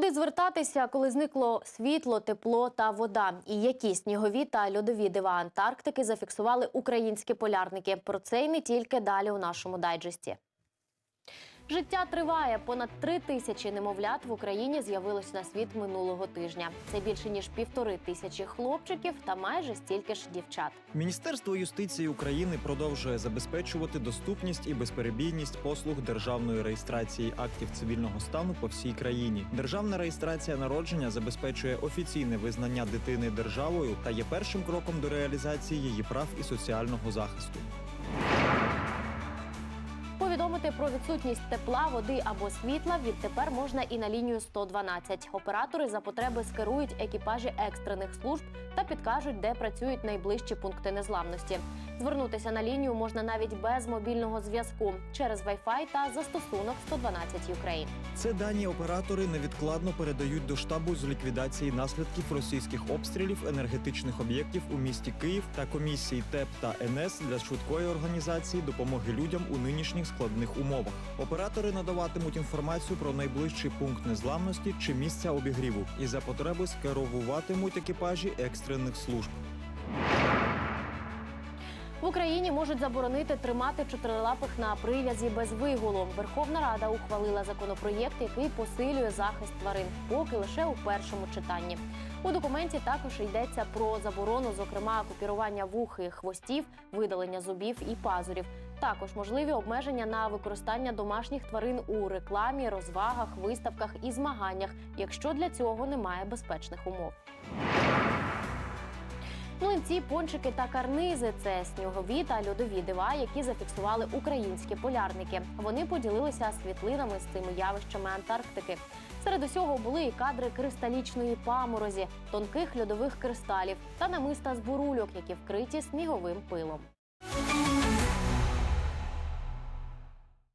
Куди звертатися, коли зникло світло, тепло та вода? І які снігові та льодові дива Антарктики зафіксували українські полярники? Про це й не тільки далі у нашому дайджесті. Життя триває. Понад три тисячі немовлят в Україні з'явилось на світ минулого тижня. Це більше ніж півтори тисячі хлопчиків та майже стільки ж дівчат. Міністерство юстиції України продовжує забезпечувати доступність і безперебійність послуг державної реєстрації актів цивільного стану по всій країні. Державна реєстрація народження забезпечує офіційне визнання дитини державою та є першим кроком до реалізації її прав і соціального захисту. Повідомити про відсутність тепла, води або світла відтепер можна і на лінію 112. Оператори за потреби скерують екіпажі екстрених служб та підкажуть, де працюють найближчі пункти незламності. Звернутися на лінію можна навіть без мобільного зв'язку через Wi-Fi та застосунок 112 Ukraine. Це дані оператори невідкладно передають до штабу з ліквідації наслідків російських обстрілів енергетичних об'єктів у місті Київ та комісії ТЕП та НС для швидкої організації допомоги людям у нинішніх складних умовах. Оператори надаватимуть інформацію про найближчий пункт незламності чи місця обігріву і за потреби скеровуватимуть екіпажі екстрених служб. В Україні можуть заборонити тримати чотирилапих на прив'язі без вигулу. Верховна Рада ухвалила законопроєкт, який посилює захист тварин, поки лише у першому читанні. У документі також йдеться про заборону, зокрема, купірування вух і хвостів, видалення зубів і пазурів. Також можливі обмеження на використання домашніх тварин у рекламі, розвагах, виставках і змаганнях, якщо для цього немає безпечних умов. Млинці, пончики та карнизи це снігові та льодові дива, які зафіксували українські полярники. Вони поділилися світлинами з цими явищами Антарктики. Серед усього були і кадри кристалічної паморозі, тонких льодових кристалів та намиста з бурульок, які вкриті сніговим пилом.